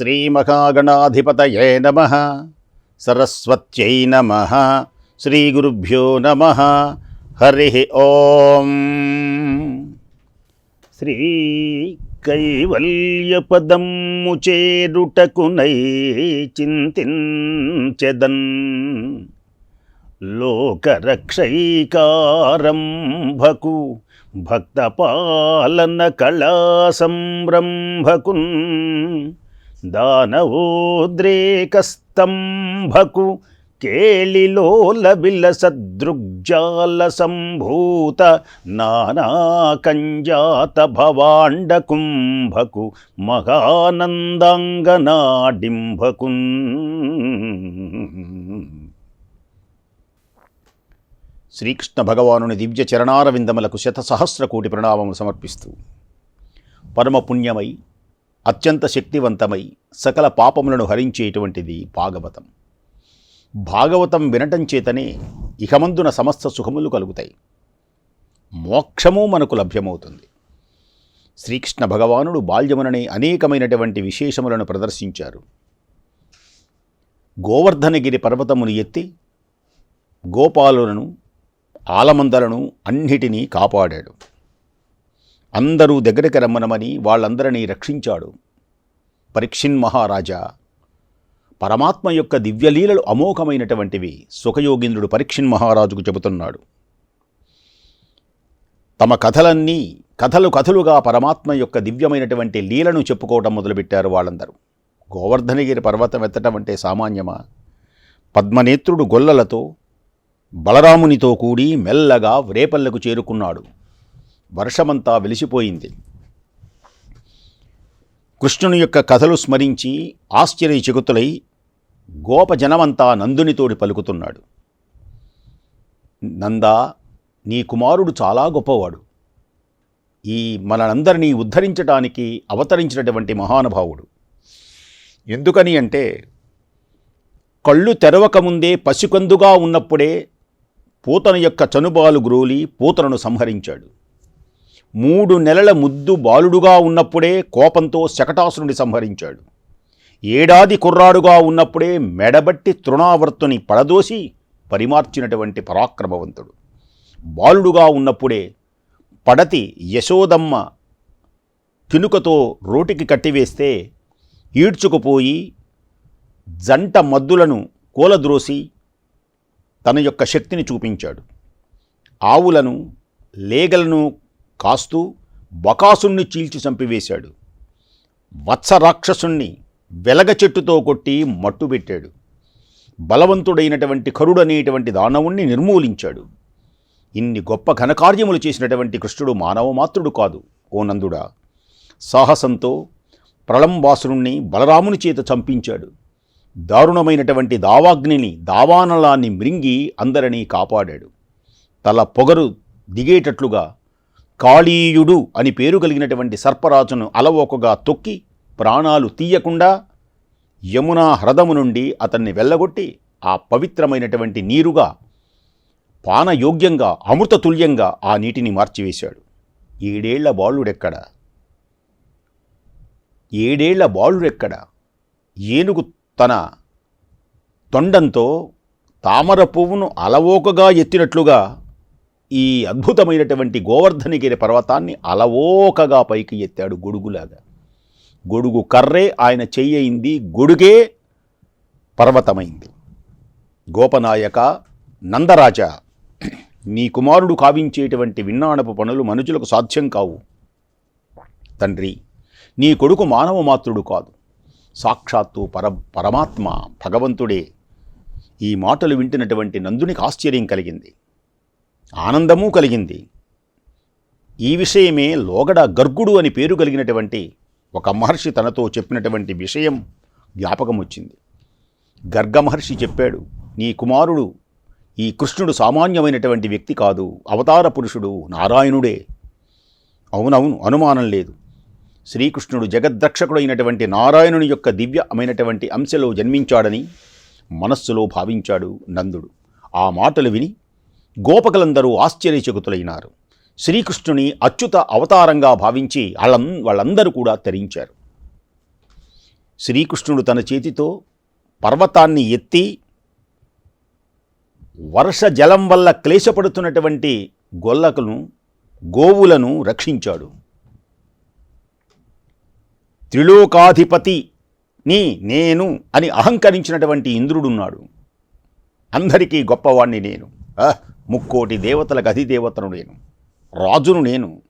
శ్రీమహాగణాధిపతయే నమ. సరస్వత్యై నమ. శ్రీగురుభ్యో నమ. హరి ఓం. శ్రీ కైవల్యపదమ్ము చేరుటకునై చింతించెదన్. లోకరక్షైకారంభకు భక్తపాలన కళా సంరంభకున్ దానవోద్రేకస్తంభకు కేళిలోల సదృగ్జాల సంభూత నానాకంజాత భవాండ కుంభకు మహానందాంగనాడింభకున్. శ్రీకృష్ణ భగవానుని దివ్య చరణారవిందములకు శత సహస్ర కోటి ప్రణామములు సమర్పిస్తూ. పరమపుణ్యమై అత్యంత శక్తివంతమై సకల పాపములను హరించేటువంటిది భాగవతం. భాగవతం వినటం చేతనే ఇహమందున సమస్త సుఖములు కలుగుతాయి. మోక్షము మనకు లభ్యమవుతుంది. శ్రీకృష్ణ భగవానుడు బాల్యముననే అనేకమైనటువంటి విశేషములను ప్రదర్శించారు. గోవర్ధనగిరి పర్వతమును ఎత్తి గోపాలులను ఆలమందలను అన్నిటినీ కాపాడాడు. అందరూ దగ్గరికి రమ్మనమని వాళ్ళందరినీ రక్షించాడు. పరీక్షిన్ మహారాజా పరమాత్మ యొక్క దివ్యలీలలు అమోఘమైనటువంటివి సుఖయోగీంద్రుడు పరీక్షిన్ మహారాజుకు చెబుతున్నాడు. తమ కథలన్నీ కథలు కథలుగా పరమాత్మ యొక్క దివ్యమైనటువంటి లీలను చెప్పుకోవటం మొదలుపెట్టారు వాళ్ళందరూ. గోవర్ధనగిరి పర్వతం ఎత్తటం అంటే సామాన్యమా? పద్మనేత్రుడు గొల్లలతో బలరామునితో కూడి మెల్లగా వ్రేపల్లకు చేరుకున్నాడు. వర్షమంతా వెలిసిపోయింది. కృష్ణుని యొక్క కథలు స్మరించి ఆశ్చర్యచకుతులై గోపజనమంతా నందునితోడి పలుకుతున్నాడు. నందా నీ కుమారుడు చాలా గొప్పవాడు. ఈ మనందరినీ ఉద్ధరించడానికి అవతరించినటువంటి మహానుభావుడు. ఎందుకని అంటే కళ్ళు తెరవకముందే పసికందుగా ఉన్నప్పుడే పూతన యొక్క చనుబాలు గ్రోలి పూతనను సంహరించాడు. మూడు నెలల ముద్దు బాలుడుగా ఉన్నప్పుడే కోపంతో శకటాసురుని సంహరించాడు. ఏడాది కుర్రాడుగా ఉన్నప్పుడే మెడబట్టి తృణావర్తుని పడదోసి పరిమార్చినటువంటి పరాక్రమవంతుడు. బాలుడుగా ఉన్నప్పుడే పడతి యశోదమ్మ తినుకతో రోటికి కట్టివేస్తే ఈడ్చుకుపోయి జంట మద్దులను కూలద్రోసి తన యొక్క శక్తిని చూపించాడు. ఆవులను లేగలను కాస్తూ బకాసుణ్ణి చీల్చి చంపివేశాడు. వత్స రాక్షసుణ్ణి వెలగ చెట్టుతో కొట్టి మట్టుబెట్టాడు బలవంతుడైనటువంటి కరుడనేటువంటి దానవుణ్ణి నిర్మూలించాడు. ఇన్ని గొప్ప ఘనకార్యములు చేసినటువంటి కృష్ణుడు మానవమాత్రుడు కాదు ఓ నందుడా. సాహసంతో ప్రళంబాసురుణ్ణి బలరాముని చేత చంపించాడు. దారుణమైనటువంటి దావాగ్నిని దావానలాన్ని మృంగి అందరినీ కాపాడాడు. తల పొగరు దిగేటట్లుగా కాళీయుడు అని పేరు కలిగినటువంటి సర్పరాజును అలవోకగా తొక్కి ప్రాణాలు తీయకుండా యమునా హ్రదము నుండి అతన్ని వెళ్ళగొట్టి ఆ పవిత్రమైనటువంటి నీరుగా పానయోగ్యంగా అమృతతుల్యంగా ఆ నీటిని మార్చివేశాడు. ఏడేళ్ళ బాలుడెక్కడ? ఏడేళ్ళ బాలుడెక్కడ? ఏనుగు తన తొండంతో తామర పువ్వును అలవోకగా ఎత్తినట్లుగా ఈ అద్భుతమైనటువంటి గోవర్ధనగిరి పర్వతాన్ని అలవోకగా పైకి ఎత్తాడు గొడుగులాగా. గొడుగు కర్రే ఆయన చెయ్యింది గొడుగే పర్వతమైంది. గోపనాయక నందరాజ నీ కుమారుడు కావించేటువంటి విన్నాణపు పనులు మనుషులకు సాధ్యం కావు. తండ్రి నీ కొడుకు మానవ మాత్రుడు కాదు. సాక్షాత్తు పర పరమాత్మ భగవంతుడే. ఈ మాటలు వింటున్నటువంటి నందునికి ఆశ్చర్యం కలిగింది. ఆనందము కలిగింది. ఈ విషయమే లోగడ గర్గుడు అని పేరు కలిగినటువంటి ఒక మహర్షి తనతో చెప్పినటువంటి విషయం జ్ఞాపకం వచ్చింది గర్గ మహర్షి చెప్పాడు నీ కుమారుడు ఈ కృష్ణుడు సామాన్యమైనటువంటి వ్యక్తి కాదు అవతార పురుషుడు నారాయణుడే. అవునవును అనుమానం లేదు. శ్రీకృష్ణుడు జగద్రక్షకుడైనటువంటి నారాయణుని యొక్క దివ్యమైనటువంటి అంశలో జన్మించాడని మనస్సులో భావించాడు నందుడు. ఆ మాటలు విని గోపకులందరూ ఆశ్చర్యచకుతులైనారు. శ్రీకృష్ణుని అచ్యుత అవతారంగా భావించి వాళ్ళం వాళ్ళందరూ కూడా తరించారు. శ్రీకృష్ణుడు తన చేతితో పర్వతాన్ని ఎత్తి వర్ష జలం వల్ల క్లేశపడుతున్నటువంటి గొల్లకును గోవులను రక్షించాడు. త్రిలోకాధిపతిని నేను అని అహంకరించినటువంటి ఇంద్రుడున్నాడు. అందరికీ గొప్పవాణ్ణి నేను. ముక్కోటి దేవతలకు అధిదేవతను నేను రాజును నేను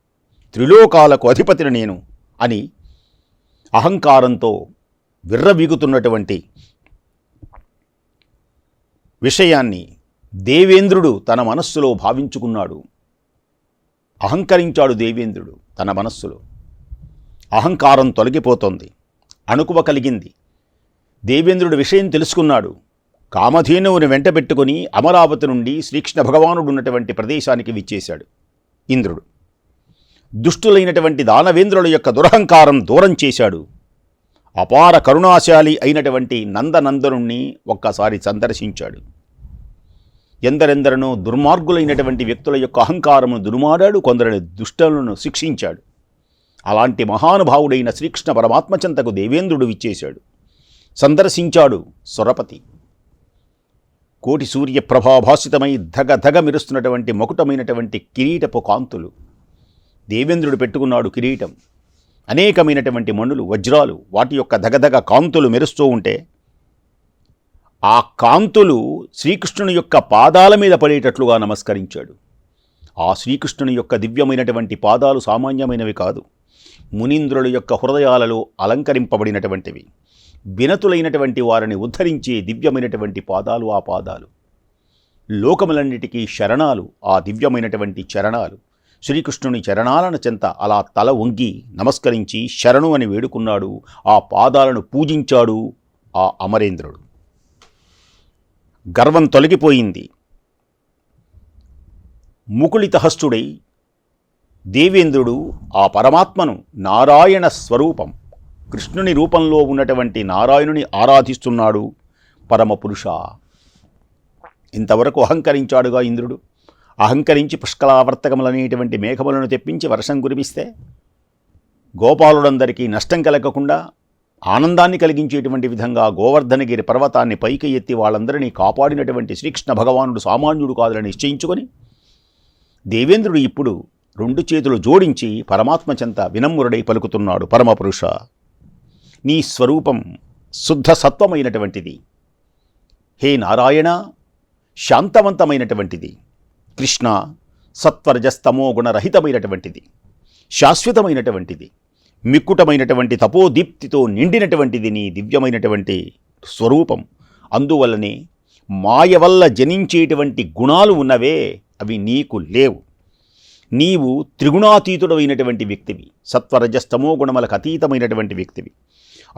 త్రిలోకాలకు అధిపతిని నేను అని అహంకారంతో విర్రవీగుతున్నటువంటి విషయాన్ని దేవేంద్రుడు తన మనస్సులో భావించుకున్నాడు. అహంకరించాడు దేవేంద్రుడు తన మనస్సులో. అహంకారం తొలగిపోతోంది అణుకువ కలిగింది. దేవేంద్రుడు విషయం తెలుసుకున్నాడు. కామధేనువుని వెంటబెట్టుకుని అమరావతి నుండి శ్రీకృష్ణ భగవానుడు ఉన్నటువంటి ప్రదేశానికి విచ్చేశాడు ఇంద్రుడు. దుష్టులైనటువంటి దానవేంద్రుల యొక్క దురహంకారం దూరం చేశాడు. అపార కరుణాశాలి అయినటువంటి నందనందనుణ్ణి ఒక్కసారి సందర్శించాడు. ఎందరెందరనో దుర్మార్గులైనటువంటి వ్యక్తుల యొక్క అహంకారమును దురుమాడాడు కొందరిని దుష్టలను శిక్షించాడు. అలాంటి మహానుభావుడైన శ్రీకృష్ణ పరమాత్మచంతకు దేవేంద్రుడు విచ్చేశాడు. సందర్శించాడు సురపతి. కోటి సూర్య ప్రభాభాసితమై ధగ ధగ మెరుస్తున్నటువంటి మొకుటమైనటువంటి కిరీటపు కాంతులు. దేవేంద్రుడు పెట్టుకున్నాడు కిరీటం. అనేకమైనటువంటి మణులు వజ్రాలు వాటి యొక్క ధగధగ కాంతులు మెరుస్తూ ఉంటే ఆ కాంతులు శ్రీకృష్ణుని యొక్క పాదాల మీద పడేటట్లుగా నమస్కరించాడు. ఆ శ్రీకృష్ణుని యొక్క దివ్యమైనటువంటి పాదాలు సామాన్యమైనవి కాదు. మునీంద్రుల యొక్క హృదయాలలో అలంకరింపబడినటువంటివి. వినతులైనటువంటి వారిని ఉద్ధరించే దివ్యమైనటువంటి పాదాలు ఆ పాదాలు. లోకములన్నిటికీ శరణాలు ఆ దివ్యమైనటువంటి చరణాలు. శ్రీకృష్ణుని చరణాలను చెంత అలా తల వంగి నమస్కరించి శరణు అని వేడుకున్నాడు. ఆ పాదాలను పూజించాడు ఆ అమరేంద్రుడు. గర్వం తొలగిపోయింది. ముకుళితహస్తుడై దేవేంద్రుడు ఆ పరమాత్మను నారాయణ స్వరూపం కృష్ణుని రూపంలో ఉన్నటువంటి నారాయణుని ఆరాధిస్తున్నాడు పరమపురుష. ఇంతవరకు అహంకరించాడుగా ఇంద్రుడు. అహంకరించి పుష్కలావర్తకములనేటువంటి మేఘములను తెప్పించి వర్షం కురిపిస్తే గోపాలుడందరికీ నష్టం కలగకుండా ఆనందాన్ని కలిగించేటువంటి విధంగా గోవర్ధనగిరి పర్వతాన్ని పైకి ఎత్తి వాళ్ళందరినీ కాపాడినటువంటి శ్రీకృష్ణ భగవానుడు సామాన్యుడు కాదని నిశ్చయించుకొని దేవేంద్రుడు ఇప్పుడు రెండు చేతులు జోడించి పరమాత్మ చెంత వినమ్రుడై పలుకుతున్నాడు పరమపురుష. నీ స్వరూపం శుద్ధ సత్వమైనటువంటిది హే నారాయణ శాంతవంతమైనటువంటిది. కృష్ణ సత్వరజస్తమో గుణరహితమైనటువంటిది. శాశ్వతమైనటువంటిది. మిక్కుటమైనటువంటి తపోదీప్తితో నిండినటువంటిది నీ దివ్యమైనటువంటి స్వరూపం. అందువల్లనే మాయ వల్ల జనించేటువంటి గుణాలు ఉన్నవే అవి నీకు లేవు. నీవు త్రిగుణాతీతుడమైనటువంటి వ్యక్తివి. సత్వరజస్తమో గుణములకు అతీతమైనటువంటి వ్యక్తివి.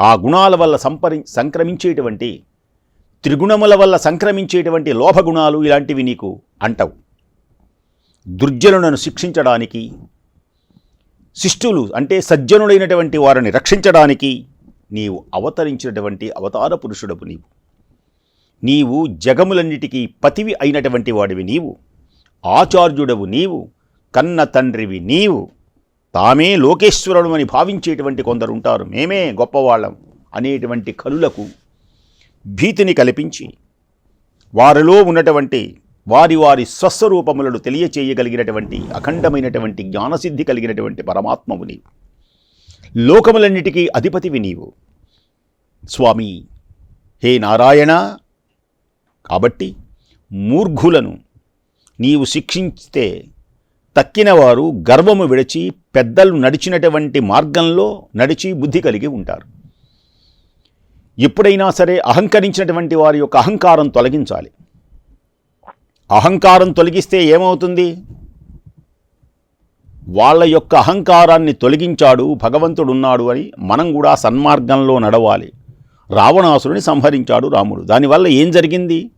ఆ గుణాల వల్ల సంపరి సంక్రమించేటువంటి త్రిగుణముల వల్ల సంక్రమించేటువంటి లోభగుణాలు ఇలాంటివి నీకు అంటవు. దుర్జనులను శిక్షించడానికి శిష్టులు అంటే సజ్జనుడైనటువంటి వారిని రక్షించడానికి నీవు అవతరించినటువంటి అవతార పురుషుడవు నీవు. నీవు జగములన్నిటికీ పతివి అయినటువంటి వాడివి నీవు. ఆచార్యుడవు నీవు. కన్న తండ్రివి నీవు. తామే లోకేశ్వరుడు అని భావించేటువంటి కొందరు ఉంటారు మేమే గొప్పవాళ్ళం అనేటువంటి కలులకు భీతిని కల్పించి వారిలో ఉన్నటువంటి వారి వారి స్వస్వరూపములను తెలియచేయగలిగినటువంటి అఖండమైనటువంటి జ్ఞానసిద్ధి కలిగినటువంటి పరమాత్మవు నీవు. లోకములన్నిటికీ అధిపతివి నీవు. స్వామి హే నారాయణ! కాబట్టి మూర్ఘులను నీవు శిక్షించితే తక్కినవారు గర్వము విడిచి పెద్దలు నడిచినటువంటి మార్గంలో నడిచి బుద్ధి కలిగి ఉంటారు. ఎప్పుడైనా సరే అహంకరించినటువంటి వారి యొక్క అహంకారం తొలగించాలి. అహంకారం తొలగిస్తే ఏమవుతుంది? వాళ్ళ యొక్క అహంకారాన్ని తొలగించాడు భగవంతుడున్నాడు అని మనం కూడా సన్మార్గంలో నడవాలి. రావణాసురుని సంహరించాడు రాముడు. దానివల్ల ఏం జరిగింది?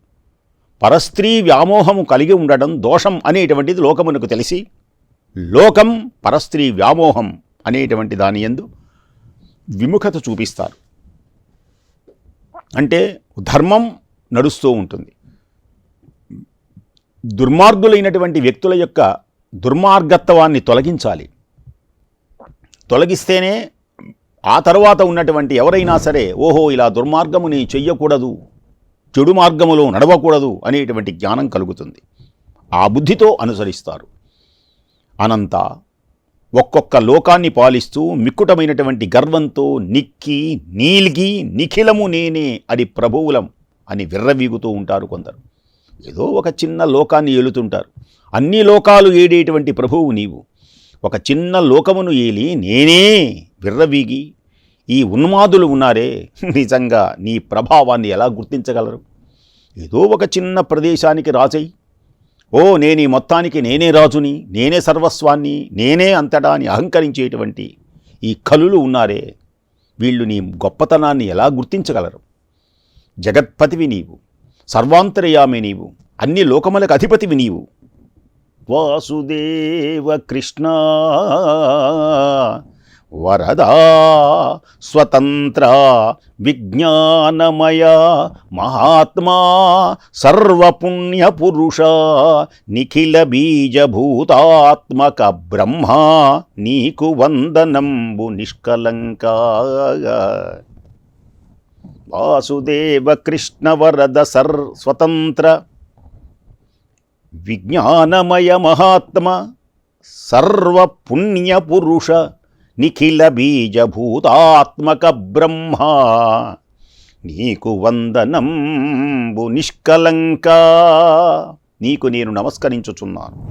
పరస్త్రీ వ్యామోహము కలిగి ఉండడం దోషం అనేటువంటిది లోకమునకు తెలిసి లోకం పరస్త్రీ వ్యామోహం అనేటువంటి దాని ఎందు విముఖత చూపిస్తారు. అంటే ధర్మం నడుస్తూ ఉంటుంది. దుర్మార్గులైనటువంటి వ్యక్తుల యొక్క దుర్మార్గత్వాన్ని తొలగించాలి. తొలగిస్తేనే ఆ తర్వాత ఉన్నటువంటి ఎవరైనా సరే ఓహో ఇలా దుర్మార్గముని చెయ్యకూడదు. చెడు మార్గములో నడవకూడదు అనేటువంటి జ్ఞానం కలుగుతుంది. ఆ బుద్ధితో అనుసరిస్తారు. అనంత ఒక్కొక్క లోకాన్ని పాలిస్తూ మిక్కుటమైనటువంటి గర్వంతో నిక్కి నీల్గి నిఖిలము నేనే అది ప్రభువులం అని విర్రవీగుతూ ఉంటారు కొందరు. ఏదో ఒక చిన్న లోకాన్ని ఏలుతుంటారు. అన్ని లోకాలు ఏడేటువంటి ప్రభువు నీవు. ఒక చిన్న లోకమును ఏలి నేనే విర్రవీగి ఈ ఉన్మాదులు ఉన్నారే? నిజంగా నీ ప్రభావాన్ని ఎలా గుర్తించగలరు? ఏదో ఒక చిన్న ప్రదేశానికి రాజై ఓ నేను ఈ మొత్తానికి నేనే రాజుని నేనే సర్వస్వాన్ని నేనే అంతటా అని అహంకరించేటువంటి ఈ కలులు ఉన్నారే? వీళ్ళు నీ గొప్పతనాన్ని ఎలా గుర్తించగలరు? జగత్పతివి నీవు సర్వాంతర్యామి నీవు అన్ని లోకములకు అధిపతివి నీవు. వాసుదేవ కృష్ణ. వరదా స్వతంత్ర విజ్ఞానమయ మహాత్మా సర్వపుణ్యపురుష నిఖిల బీజభూతాత్మక బ్రహ్మ నీకు వందనంబు నిష్కలంక. వాసుదేవ కృష్ణ వరద సర్ స్వతంత్ర విజ్ఞానమయ మహాత్మ సర్వపుణ్యపురుష నిఖిల బీజభూతాత్మక బ్రహ్మ. నీకు వందనంబు నిష్కలంక. నీకు నేను నమస్కరించుచున్నాను.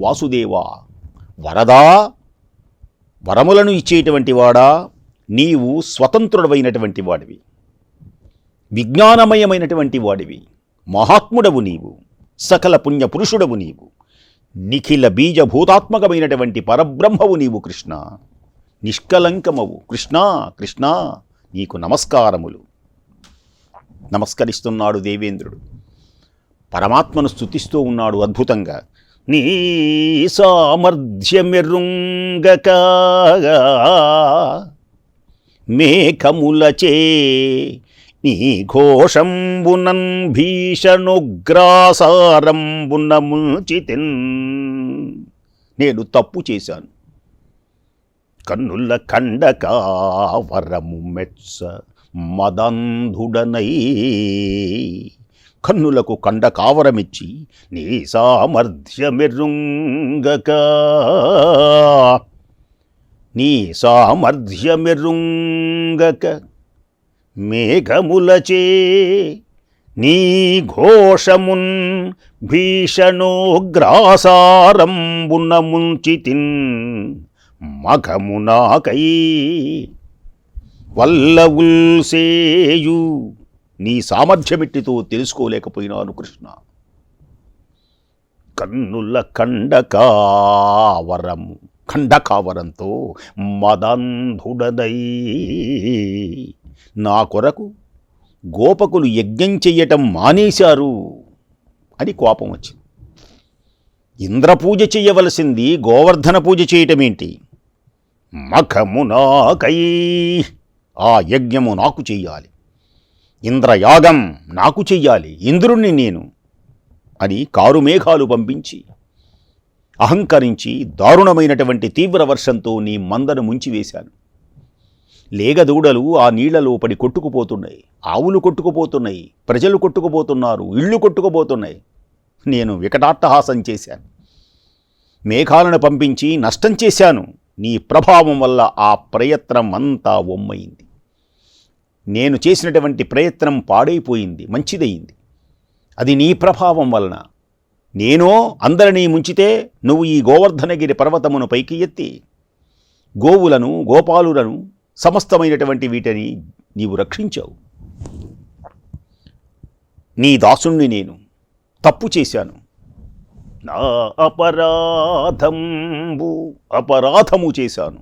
వాసుదేవా వరదా? వరములను ఇచ్చేటువంటి వాడా? నీవు స్వతంత్రుడమైనటువంటి వాడివి. విజ్ఞానమయమైనటువంటి వాడివి. మహాత్ముడవు నీవు. సకల పుణ్య పురుషుడవు నీవు. నిఖిల బీజభూతాత్మకమైనటువంటి పరబ్రహ్మవు నీవు కృష్ణ. నిష్కలంకమవు. కృష్ణ కృష్ణ నీకు నమస్కారములు. నమస్కరిస్తున్నాడు దేవేంద్రుడు. పరమాత్మను స్తుతిస్తూ ఉన్నాడు అద్భుతంగా. నీ సామర్థ్యమెరుంగక మేఘములచే నీ ఘోషంబునన్ భీషణుగ్రాసారంబున ముంచితిన్. నేను తప్పు చేశాను. కన్నుల కండకావరము మెచ్చ మదంధుడనై కన్నులకు కండ కావరమిచ్చి నీ సామర్థ్యమెరుంగక. నీ సామర్థ్యమెరుంగక. మేఘములచే నీ ఘోషమున్ భీషణోగ్రాసారంబున ముంచితిన్. మఘమునాకై వల్లవుల్సేయు నీ సామర్థ్యమిట్టితో తెలుసుకోలేకపోయినాను కృష్ణ. కన్నుల కండకావరము ఖండకావరంతో మదంధుడదై నా కొరకు గోపకులు యజ్ఞం చెయ్యటం మానేశారు అని కోపం వచ్చింది. ఇంద్రపూజ చెయ్యవలసింది గోవర్ధన పూజ చేయటమేంటి? మఖము నాకై ఆ యజ్ఞము నాకు చెయ్యాలి. ఇంద్రయాగం నాకు చెయ్యాలి. ఇంద్రుణ్ణి నేను అని కారు మేఘాలు పంపించి అహంకరించి దారుణమైనటువంటి తీవ్ర వర్షంతో నీ మందను ముంచివేశాను. లేగదూడలు ఆ నీళ్ళలో పడి కొట్టుకుపోతున్నాయి. ఆవులు కొట్టుకుపోతున్నాయి. ప్రజలు కొట్టుకుపోతున్నారు. ఇళ్ళు కొట్టుకుపోతున్నాయి. నేను వికటాట్టహాసం చేశాను. మేఘాలను పంపించి నష్టం చేశాను. నీ ప్రభావం వల్ల ఆ ప్రయత్నం అంతా ఒమ్మయింది నేను చేసినటువంటి ప్రయత్నం పాడైపోయింది మంచిదయింది. అది నీ ప్రభావం వలన. నేనో అందరినీ ముంచితే నువ్వు ఈ గోవర్ధనగిరి పర్వతమును పైకి ఎత్తి గోవులను గోపాలులను సమస్తమైనటువంటి వీటిని నీవు రక్షించావు. నీ దాసుణ్ణి నేను తప్పు చేశాను. నా అపరాధంబు అపరాధము చేశాను.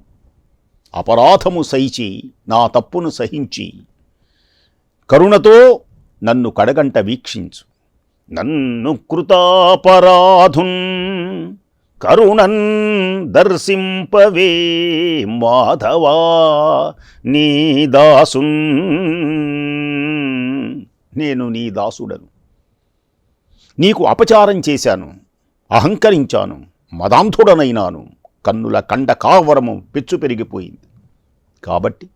అపరాధము సహించి నా తప్పును సహించి కరుణతో నన్ను కడగంట వీక్షించు. నన్ను కృతాపరాధున్ కరుణన్ దర్శింపవే మాధవా నీ దాసున్. నేను నీ దాసుడను. నీకు అపచారం చేశాను. అహంకరించాను మదాంధుడనైనాను. కన్నుల కండ కావరము పెచ్చు పెరిగిపోయింది. కాబట్టి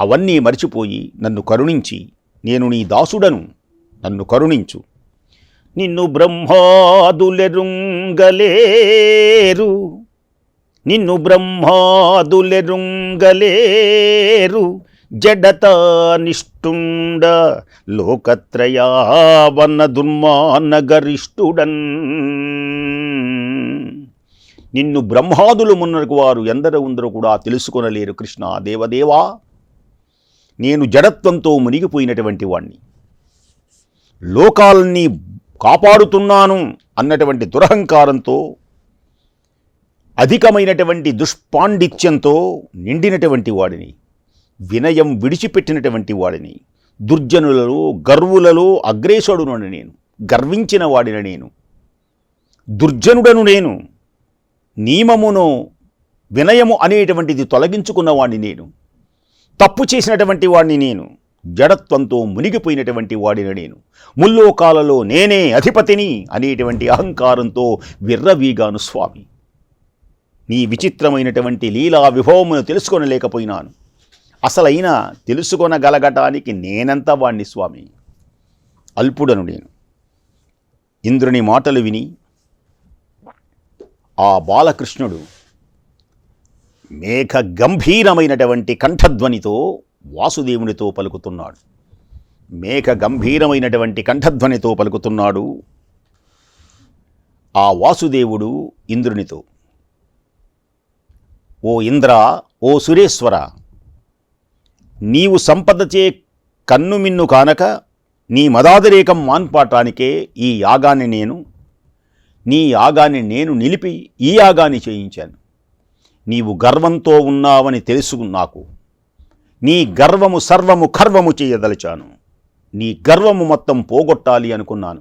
అవన్నీ మరిచిపోయి నన్ను కరుణించి నేను నీ దాసుడను నన్ను కరుణించు. నిన్ను బ్రహ్మాదులెరుంగలేరు. నిన్ను బ్రహ్మాదులెరుంగలేరు. జడత నిష్టుండ లోకత్రయావన దుర్మానగరిష్ఠుడన్ నిన్ను బ్రహ్మాదులు మున్నరకు వారు ఎందరు ఉందరో కూడా తెలుసుకొనలేరు కృష్ణ దేవదేవా. నేను జడత్వంతో మునిగిపోయినటువంటి వాణ్ణి. లోకాల్ని కాపాడుతున్నాను అన్నటువంటి దురహంకారంతో అధికమైనటువంటి దుష్పాండిత్యంతో నిండినటువంటి వాడిని. వినయం విడిచిపెట్టినటువంటి వాడిని. దుర్జనులలో గర్వులలో అగ్రేసుడునని నేను గర్వించిన వాడిన నేను. దుర్జనుడను నేను నియమమును వినయము అనేటువంటిది తొలగించుకున్నవాడిని నేను. తప్పు చేసినటువంటి వాడిని నేను జడత్వంతో మునిగిపోయినటువంటి వాడిని నేను. ముల్లోకాలలో నేనే అధిపతిని అనేటువంటి అహంకారంతో విర్రవీగాను స్వామి. నీ విచిత్రమైనటువంటి లీలా విభవమును తెలుసుకొనలేకపోయినాను. అసలైన తెలుసుకొనగలగటానికి నేనంత వాణ్ణి స్వామి. అల్పుడను నేను. ఇంద్రుని మాటలు విని ఆ బాలకృష్ణుడు మేఘ గంభీరమైనటువంటి కంఠధ్వనితో వాసుదేవునితో పలుకుతున్నాడు. మేఘ గంభీరమైనటువంటి కంఠధ్వనితో పలుకుతున్నాడు ఆ వాసుదేవుడు ఇంద్రునితో. ఓ ఇంద్ర ఓ సురేశ్వర నీవు సంపదచే కన్నుమిన్ను కానక నీ మదాదిరేకం మాన్పాటానికే ఈ యాగాన్ని నేను నీ యాగాన్ని నేను నిలిపి ఈ యాగాన్ని చేయించాను. నీవు గర్వంతో ఉన్నావని తెలుసు నాకు. నీ గర్వము సర్వము ఖర్వము చేయదలిచాను. నీ గర్వము మొత్తం పోగొట్టాలి అనుకున్నాను.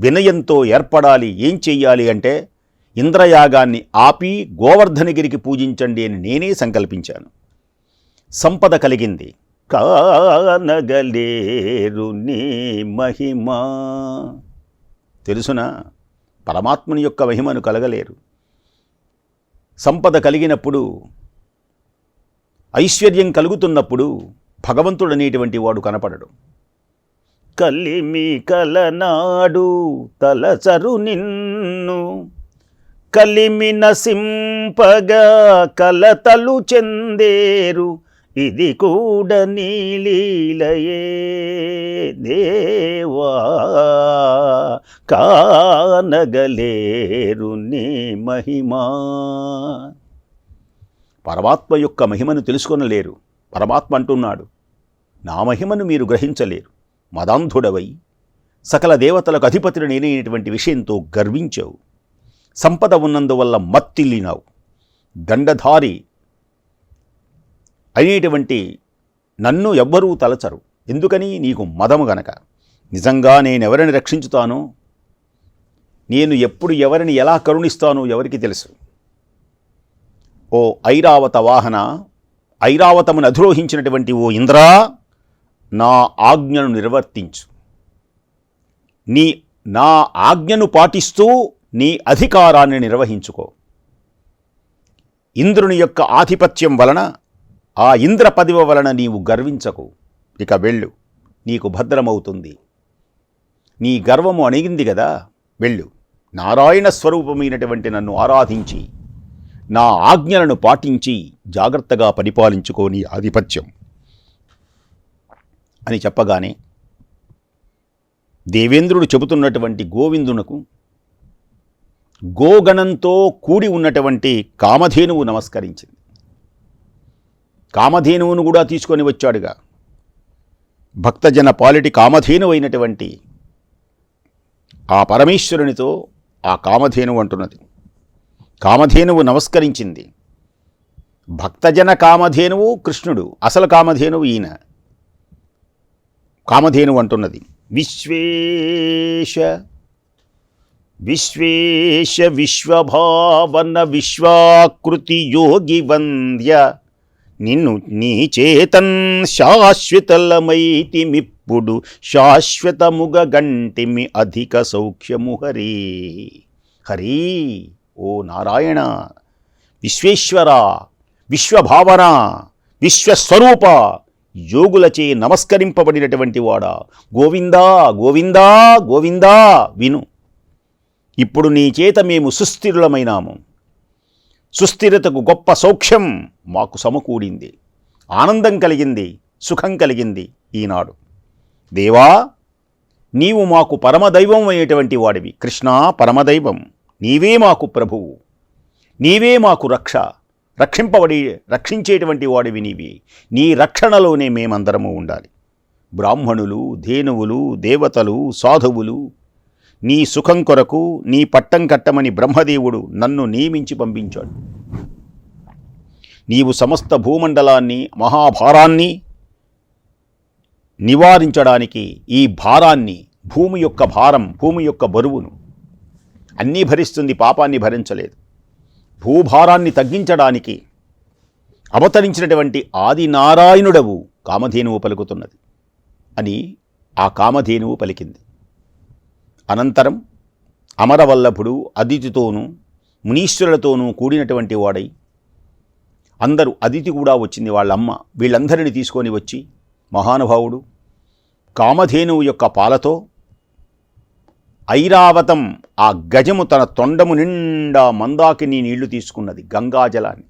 వినయంతో ఏర్పడాలి ఏం చెయ్యాలి అంటే ఇంద్రయాగాన్ని ఆపి గోవర్ధనగిరికి పూజించండి అని నేనే సంకల్పించాను. సంపద కలిగింది. కానగలేరు నీ మహిమా. తెలుసునా? పరమాత్మని యొక్క మహిమను కలగలేరు. సంపద కలిగినప్పుడు ఐశ్వర్యం కలుగుతున్నప్పుడు భగవంతుడనేటువంటి వాడు కనపడడు. కలిమి కలనాడు తలచరు నిన్ను. కలిమి నసింపగా కలతలు చెందేరు. ఇది కూడా నీలీలయే. దేవా కానగలేరు నీ మహిమా. పరమాత్మ యొక్క మహిమను తెలుసుకొనలేరు. పరమాత్మ అంటున్నాడు నా మహిమను మీరు గ్రహించలేరు. మదాంధుడవై సకల దేవతలకు అధిపతులు నేనేటువంటి విషయంతో గర్వించావు. సంపద ఉన్నందువల్ల మత్తిల్లినావు. దండధారి అనేటువంటి నన్ను ఎవ్వరూ తలచరు. ఎందుకని? నీకు మదము గనక. నిజంగా నేనెవరిని రక్షించుతానో? నేను ఎప్పుడు ఎవరిని ఎలా కరుణిస్తానో ఎవరికి తెలుసు. ఓ ఐరావత వాహన ఐరావతమును అధిరోహించినటువంటి ఓ ఇంద్రా నా ఆజ్ఞను నిర్వర్తించు. నీ నా ఆజ్ఞను పాటిస్తూ నీ అధికారాన్ని నిర్వహించుకో. ఇంద్రుని యొక్క ఆధిపత్యం వలన ఆ ఇంద్ర పదివ వలన నీవు గర్వించకు. ఇక వెళ్ళు. నీకు భద్రమవుతుంది. నీ గర్వము అణిగింది కదా వెళ్ళు. నారాయణ స్వరూపమైనటువంటి నన్ను ఆరాధించి నా ఆజ్ఞలను పాటించి జాగ్రత్తగా పరిపాలించుకోని ఆధిపత్యం. అని చెప్పగానే దేవేంద్రుడు చెబుతున్నటువంటి గోవిందునకు గోగణంతో కూడి ఉన్నటువంటి కామధేనువు నమస్కరించింది. కామధేనువును కూడా తీసుకొని వచ్చాడుగా. భక్తజన పాలిటి కామధేనువైనటువంటి అయినటువంటి ఆ పరమేశ్వరునితో ఆ కామధేనువు అంటున్నది. కామధేనువు నమస్కరించింది. భక్తజన కామధేనువు కృష్ణుడు అసలు కామధేనువు ఈయన. కామధేనువు అంటున్నది. విశ్వేష విశ్వేశ విశ్వభావన విశ్వాకృతి యోగి వంద్య. నిన్ను నీ చేతన్ శాశ్వతలమైతిమిప్పుడు శాశ్వతముగ గంటిమి అధిక సౌఖ్యము హరి. హరి ఓ నారాయణ విశ్వేశ్వర విశ్వభావన విశ్వస్వరూప యోగులచే నమస్కరింపబడినటువంటి వాడా. గోవిందా గోవిందా గోవిందా విను. ఇప్పుడు నీ చేత మేము సుస్థిరులమైనాము. సుస్థిరతకు గొప్ప సౌఖ్యం మాకు సమకూడింది. ఆనందం కలిగింది సుఖం కలిగింది ఈనాడు. దేవా నీవు మాకు పరమదైవం అయ్యేటువంటి వాడివి. కృష్ణ పరమదైవం. నీవే మాకు ప్రభువు. నీవే మాకు రక్ష. రక్షింపబడి రక్షించేటువంటి వాడివి నీవి. నీ రక్షణలోనే మేమందరము ఉండాలి. బ్రాహ్మణులు ధేనువులు దేవతలు సాధువులు నీ సుఖం కొరకు నీ పట్టం కట్టమని బ్రహ్మదేవుడు నన్ను నియమించి పంపించాడు. నీవు సమస్త భూమండలాన్ని మహాభారాన్ని నివారించడానికి ఈ భారాన్ని భూమి యొక్క భారం భూమి యొక్క బరువును అన్నీ భరిస్తుంది పాపాన్ని భరించలేదు. భూభారాన్ని తగ్గించడానికి అవతరించినటువంటి ఆది నారాయణుడవు కామధేనువు పలుకుతున్నది అని ఆ కామధేనువు పలికింది. అనంతరం అమరవల్లభుడు అదితితోనూ మునీశ్వరులతోనూ కూడినటువంటి వాడై అందరూ అదితి కూడా వచ్చింది వాళ్ళమ్మ. వీళ్ళందరినీ తీసుకొని వచ్చి మహానుభావుడు కామధేనువు యొక్క పాలతో ఐరావతం ఆ గజము తన తొండము నిండా మందాకిని నీళ్ళు తీసుకున్నది గంగాజలాన్ని.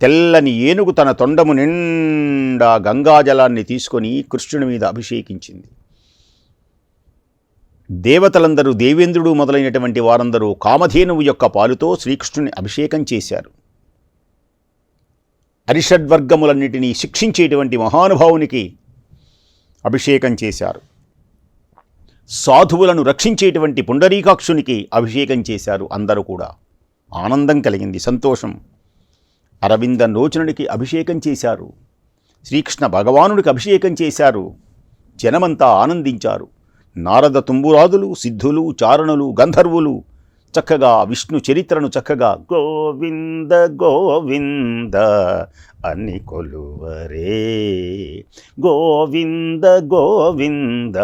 తెల్లని ఏనుగు తన తొండము నిండా గంగాజలాన్ని తీసుకొని కృష్ణుని మీద అభిషేకించింది. దేవతలందరూ దేవేంద్రుడు మొదలైనటువంటి వారందరూ కామధేనువు యొక్క పాలుతో శ్రీకృష్ణుని అభిషేకం చేశారు. అరిషడ్వర్గములన్నిటినీ శిక్షించేటువంటి మహానుభావునికి అభిషేకం చేశారు. సాధువులను రక్షించేటువంటి పుండరీకాక్షునికి అభిషేకం చేశారు అందరూ కూడా. ఆనందం కలిగింది సంతోషం. అరవింద లోచనుడికి అభిషేకం చేశారు. శ్రీకృష్ణ భగవానుడికి అభిషేకం చేశారు. జనమంతా ఆనందించారు. నారద తుంబురాదులు సిద్ధులు చారణులు గంధర్వులు చక్కగా విష్ణు చరిత్రను చక్కగా గోవింద గోవింద అని కొలువరే. గోవింద గోవింద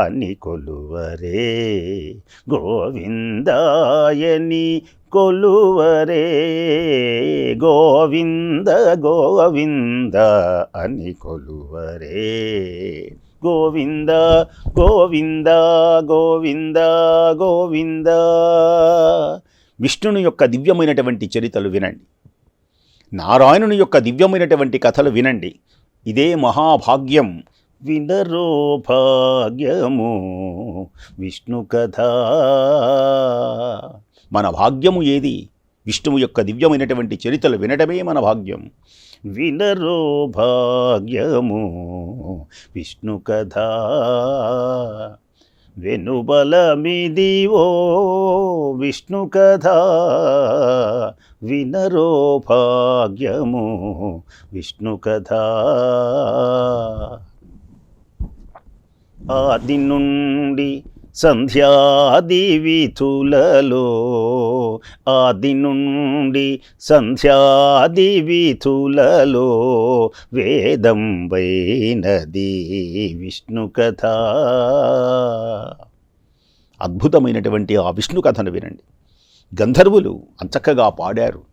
అని కొలువరే. గోవిందాయని కొలువరే. గోవింద గోవింద అని కొలువరే. గోవింద గోవింద గోవింద గోవింద. విష్ణుని యొక్క దివ్యమైనటువంటి చరితలు వినండి. నారాయణుని యొక్క దివ్యమైనటువంటి కథలు వినండి. ఇదే మహాభాగ్యం. వినరో భాగ్యము విష్ణు కథ. మన భాగ్యము ఏది? విష్ణువు యొక్క దివ్యమైనటువంటి చరితలు వినటమే మన భాగ్యం. వినరో భాగ్యము. విష్ణు కథ. వెనుబలమిదివో విష్ణు కథ. వినరో భాగ్యము విష్ణు కథ. ఆది నుండి సంధ్యాదివితులలో. ఆది నుండి సంధ్యాదివితులలో వేదం వైనది విష్ణు కథ. అద్భుతమైనటువంటి ఆ విష్ణు కథను వినండి. గంధర్వులు అంచక్కగా పాడారు.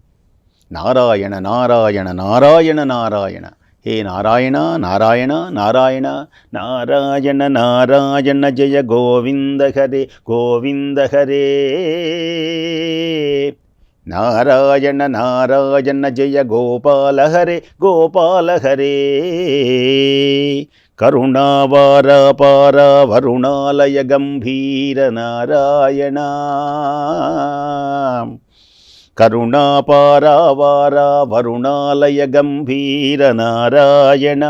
నారాయణ నారాయణ నారాయణ నారాయణ హే నారాయణ నారాయణ నారాయణ నారాయణ నారాయణ జయ గోవింద హరే గోవింద హరే. నారాయణ నారాయణ జయ గోపాల హరే గోపాల హరే. కరుణావార పార వరుణాలయ గంభీర నారాయణ. కరుణాపారావార వరుణాలయ గంభీర నారాయణ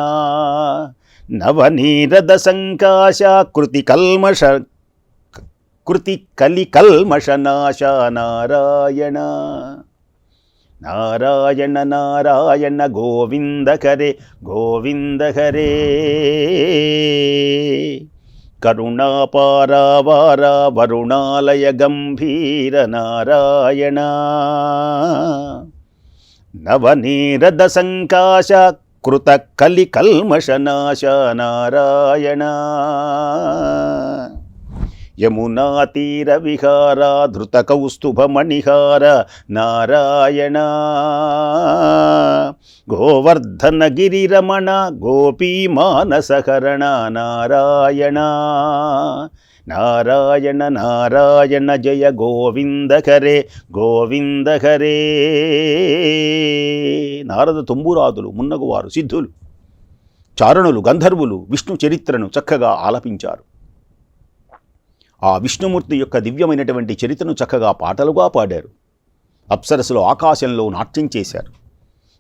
నవనీరద సంకాశ కృతి కల్మష కృతి కలి కల్మషనాశ నారాయణ. నారాయణ నారాయణ గోవింద కరే గోవింద హరే. కరుణాపారావార వరుణాలయ గంభీర నారాయణ నవనీరద సంకాశ కృత కలి కల్మషనాశ నారాయణ. యమునాతీర విహార ధృత కౌస్తుభమణిహార నారాయణ. గోవర్ధన గిరిరమణ గోపీ నారాయణ. నారాయణ నారాయణ జయ గోవింద హరే గోవింద హరే. నారద తుంబురాదులు మున్నగువారు సిద్ధులు చారణులు గంధర్వులు విష్ణు చరిత్రను చక్కగా ఆలపించారు. ఆ విష్ణుమూర్తి యొక్క దివ్యమైనటువంటి చరిత్రను చక్కగా పాటలుగా పాడారు. అప్సరసులు ఆకాశంలో నాట్యం చేశారు.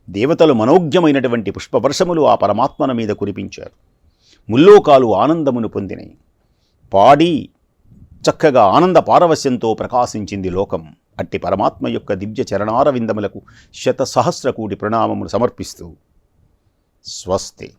దేవతలు మనోజ్ఞమైనటువంటి పుష్పవర్షములు ఆ పరమాత్మన మీద కురిపించారు. ముల్లోకాలు ఆనందమును పొందినాయి. పాడి చక్కగా ఆనంద పారవశ్యంతో ప్రకాశించింది లోకం. అట్టి పరమాత్మ యొక్క దివ్య చరణార విందములకు శత సహస్ర కోటి సమర్పిస్తూ స్వస్తి.